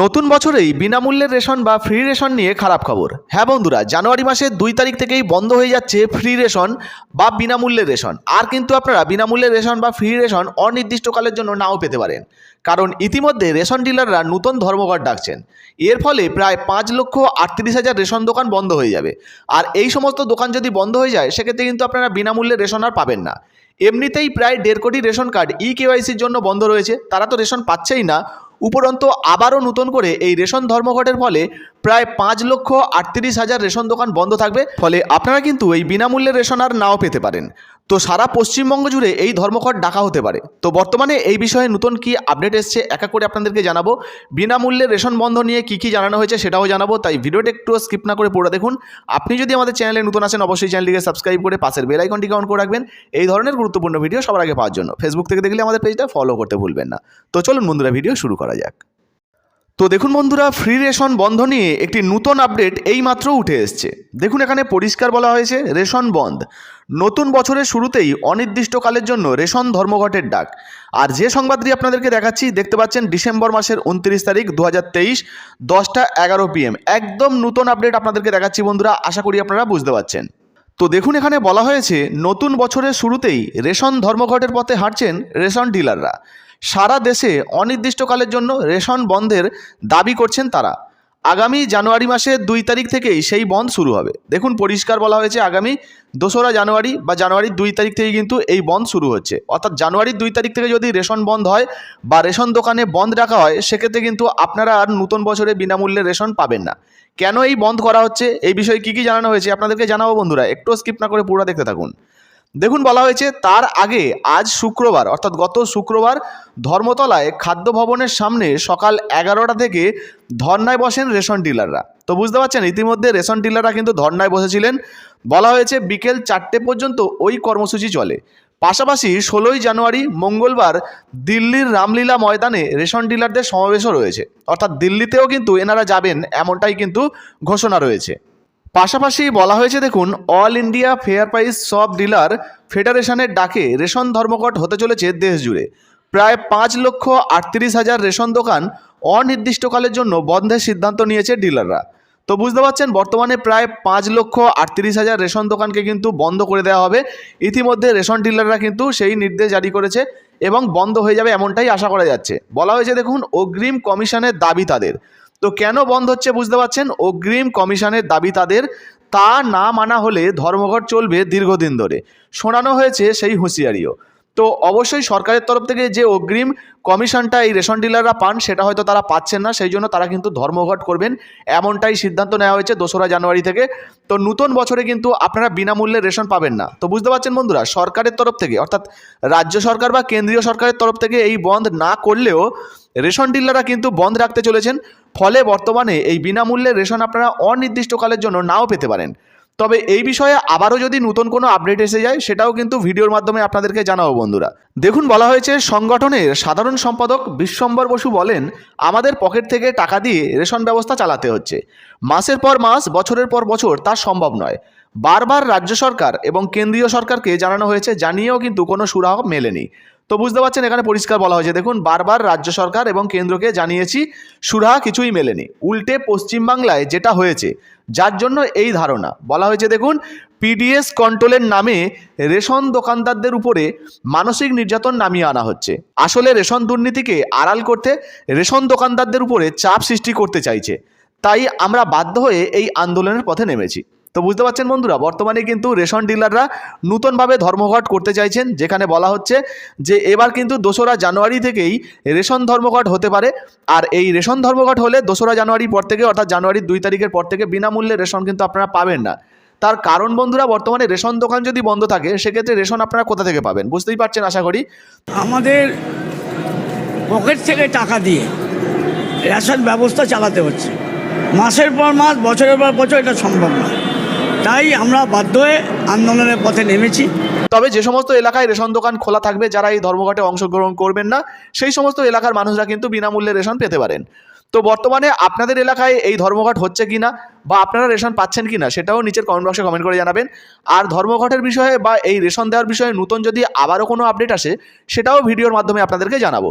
নতুন বছরেই বিনামূল্যের রেশন বা ফ্রি রেশন নিয়ে খারাপ খবর। হ্যাঁ বন্ধুরা, জানুয়ারি মাসের দুই তারিখ থেকেই বন্ধ হয়ে যাচ্ছে ফ্রি রেশন বা বিনামূল্যের রেশন। আর কিন্তু আপনারা বিনামূল্যের রেশন বা ফ্রি রেশন অনির্দিষ্টকালের জন্য নাও পেতে পারেন। কারণ ইতিমধ্যে রেশন ডিলাররা নতুন ধর্মঘট ডাকছেন। এর ফলে প্রায় পাঁচ লক্ষ আটত্রিশ হাজার রেশন দোকান বন্ধ হয়ে যাবে। আর এই সমস্ত দোকান যদি বন্ধ হয়ে যায়, সেক্ষেত্রে কিন্তু আপনারা বিনামূল্যে রেশন আর পাবেন না। এমনিতেই প্রায় দেড় কোটি রেশন কার্ড ই কেওয়াইসির জন্য বন্ধ রয়েছে। তারা তো রেশন পাচ্ছেই না। উপরন্তু আবারও নতুন করে এই রেশন ধর্মঘটের ফলে প্রায় পাঁচ লক্ষ আটত্রিশ হাজার রেশন দোকান বন্ধ থাকবে। ফলে আপনারা কিন্তু এই বিনামূল্যে রেশন আর নাও পেতে পারেন। তো সারা পশ্চিমবঙ্গ জুড়ে এই ধর্মঘট ডাকা হতে পারে। তো বর্তমানে এই বিষয়ে নতুন কি আপডেট এসছে, একা করে আপনাদেরকে জানাব। বিনামূল্যে রেশন বন্ধ নিয়ে কি কি জানানো হয়েছে সেটাও জানাব, তাই ভিডিওটা একটু স্কিপ না করে পুরো দেখুন। আপনি যদি আমাদের চ্যানেলে নতুন আছেন অবশ্যই চ্যানেলটিকে সাবস্ক্রাইব করে পাশের বেল আইকনটিকে অন করে রাখবেন। এই ধরনের গুরুত্বপূর্ণ ভিডিও সবার আগে পাওয়ার জন্য। ফেসবুক থেকে দেখলে আমাদের পেজটা ফলো করতে ভুলবেন না। তো চলুন বন্ধুরা ভিডিও শুরু করা যাক। তো দেখুন বন্ধুরা ফ্রি রেশন বন্ধ নিয়ে একটি নতুন আপডেট এই এইমাত্র উঠে এসছে। দেখুন এখানে পরিষ্কার বলা হয়েছে রেশন বন্ধ। নতুন বছরের শুরুতেই অনির্দিষ্টকালের জন্য রেশন ধর্মঘটের ডাক। আর যে সংবাদটি আপনাদেরকে দেখাচ্ছি, দেখতে পাচ্ছেন ডিসেম্বর মাসের উনত্রিশ তারিখ দু হাজার তেইশ, দশটা এগারো পিএম একদম নতুন আপডেট আপনাদেরকে দেখাচ্ছি বন্ধুরা, আশা করি আপনারা বুঝতে পারছেন। তো দেখুন এখানে বলা হয়েছে, নতুন বছরের শুরুতেই রেশন ধর্মঘটের পথে হাঁটছেন রেশন ডিলাররা সারা দেশে অনির্দিষ্টকালের জন্য রেশন বন্ধের দাবি করছেন তারা। আগামী জানুয়ারি মাসের দুই তারিখ থেকেই সেই বন্ধ শুরু হবে। দেখুন, পরিষ্কার বলা হয়েছে, আগামী দোসরা জানুয়ারি বা জানুয়ারির দুই তারিখ থেকে কিন্তু এই বন্ধ শুরু হচ্ছে। অর্থাৎ জানুয়ারির দুই তারিখ থেকে যদি রেশন বন্ধ হয় বা রেশন দোকানে বন্ধ রাখা হয়, সেক্ষেত্রে কিন্তু আপনারা আর নতুন বছরে বিনামূল্যে রেশন পাবেন না। কেন এই বন্ধ করা হচ্ছে? এই বিষয়ে কী কী জানানো হয়েছে? আপনাদেরকে জানাব বন্ধুরা। একটু স্কিপ না করে পুরো দেখতে থাকুন। দেখুন বলা হয়েছে, তার আগে আজ শুক্রবার, অর্থাৎ গত শুক্রবার ধর্মতলায় খাদ্য ভবনের সামনে সকাল এগারোটা থেকে ধর্নায় বসেন রেশন ডিলাররা। তো বুঝতে পারছেন, ইতিমধ্যে রেশন ডিলাররা কিন্তু ধর্নায় বসেছিলেন। বলা হয়েছে, বিকেল চারটে পর্যন্ত ওই কর্মসূচি চলে। পাশাপাশি ষোলোই জানুয়ারি, মঙ্গলবার দিল্লির রামলীলা ময়দানে রেশন ডিলারদের সমাবেশও রয়েছে। অর্থাৎ দিল্লিতেও কিন্তু এনারা যাবেন, এমনটাই কিন্তু ঘোষণা রয়েছে। পাশাপাশি বলা হয়েছে, দেখুন, অল ইন্ডিয়া ফেয়ার প্রাইস সব ডিলার ফেডারেশনের ডাকে রেশন ধর্মঘট হতে চলেছে দেশ জুড়ে। প্রায় পাঁচ লক্ষ আটত্রিশ হাজার রেশন দোকান অনির্দিষ্টকালের জন্য বন্ধের সিদ্ধান্ত নিয়েছে ডিলাররা। তো বুঝতে পারছেন, বর্তমানে প্রায় পাঁচ লক্ষ আটত্রিশ হাজার রেশন দোকানকে কিন্তু বন্ধ করে দেওয়া হবে। ইতিমধ্যে রেশন ডিলাররা কিন্তু সেই নির্দেশ জারি করেছে এবং বন্ধ হয়ে যাবে এমনটাই আশা করা যাচ্ছে। বলা হয়েছে, দেখুন, অগ্রিম কমিশনের দাবি তাদের। তো কেন বন্ধ হচ্ছে বুঝতে পারছেন? অগ্রিম কমিশনের দাবি তাদের, তা না মানা হলে ধর্মঘট চলবে দীর্ঘদিন ধরে। শোনানো হয়েছে সেই হুঁশিয়ারিও। তো অবশ্যই সরকারের তরফ থেকে যে অগ্রিম কমিশনটা, এই রেশন ডিলাররা পান, সেটা হয়তো তারা পাচ্ছেন না, সেই জন্য তারা কিন্তু ধর্মঘট করবেন। এমনটাই সিদ্ধান্ত নেওয়া হয়েছে দোসরা জানুয়ারি থেকে। তো নতুন বছরে কিন্তু আপনারা বিনামূল্যে রেশন পাবেন না। তো বুঝতে পারছেন বন্ধুরা, সরকারের তরফ থেকে, অর্থাৎ রাজ্য সরকার বা কেন্দ্রীয় সরকারের তরফ থেকে এই বন্ধ না করলেও রেশন ডিলাররা কিন্তু বন্ধ রাখতে চলেছেন। ফলে বর্তমানে এই বিনামূল্যে রেশন আপনারা অনির্দিষ্টকালের জন্য নাও পেতে পারেন। তবে এই বিষয়ে আবারও যদি নতুন কোনো আপডেট এসে যায়, সেটাও কিন্তু ভিডিওর মাধ্যমে আপনাদেরকে জানাব বন্ধুরা। দেখুন, বলা হয়েছে, সংগঠনের সাধারণ সম্পাদক বিশ্বম্বর বসু বলেন, আমাদের পকেট থেকে টাকা দিয়ে রেশন ব্যবস্থা চালাতে হচ্ছে। মাসের পর মাস, বছরের পর বছর তা সম্ভব নয়। বারবার রাজ্য সরকার এবং কেন্দ্রীয় সরকারকে জানানো হয়েছে, জানিয়েও কিন্তু কোনো সুরাহ মেলেনি। তো বুঝতে পারছেন, এখানে পরিষ্কার বলা হয়েছে। দেখুন, বারবার রাজ্য সরকার এবং কেন্দ্রকে জানিয়েছি সুরাহা কিছুই মেলেনি। উল্টে পশ্চিমবাংলায় যেটা হয়েছে, যার জন্য এই ধারণা। বলা হয়েছে, দেখুন পিডিএস কন্ট্রোলের নামে রেশন দোকানদারদের উপরে মানসিক নির্যাতন নামিয়ে আনা হচ্ছে। আসলে রেশন দুর্নীতিকে আড়াল করতে রেশন দোকানদারদের উপরে চাপ সৃষ্টি করতে চাইছে। তাই আমরা বাধ্য হয়ে এই আন্দোলনের পথে নেমেছি। তো বুঝতে পারছেন বন্ধুরা, বর্তমানে কিন্তু রেশন ডিলাররা নূতনভাবে ধর্মঘট করতে চাইছেন, যেখানে বলা হচ্ছে যে এবার কিন্তু দোসরা জানুয়ারি থেকেই রেশন ধর্মঘট হতে পারে। আর এই রেশন ধর্মঘট হলে দোসরা জানুয়ারি পর থেকে, অর্থাৎ জানুয়ারির দুই তারিখের পর থেকে বিনামূল্যে রেশন কিন্তু আপনারা পাবেন না। তার কারণ বন্ধুরা, বর্তমানে রেশন দোকান যদি বন্ধ থাকে, সেক্ষেত্রে রেশন আপনারা কোথা থেকে পাবেন? বুঝতেই পারছেন, আশা করি? আমাদের পকেট থেকে টাকা দিয়ে রেশন ব্যবস্থা চালাতে হচ্ছে। মাসের পর মাস, বছরের পর বছর এটা সম্ভব না। তাই আমরা বাধ্য হয়ে আন্দোলনের পথে নেমেছি। তবে যে সমস্ত এলাকায় রেশন দোকান খোলা থাকবে, যারা এই ধর্মঘটে অংশগ্রহণ করবেন না, সেই সমস্ত এলাকার মানুষরা কিন্তু বিনামূল্যে রেশন পেতে পারেন। তো বর্তমানে আপনাদের এলাকায় এই ধর্মঘট হচ্ছে কি না বা আপনারা রেশন পাচ্ছেন কি না সেটাও নিচের কমেন্ট বক্সে কমেন্ট করে জানাবেন। আর ধর্মঘটের বিষয়ে বা এই রেশন দেওয়ার বিষয়ে নতুন যদি আবারও কোনো আপডেট আসে, সেটাও ভিডিওর মাধ্যমে আপনাদেরকে জানাব।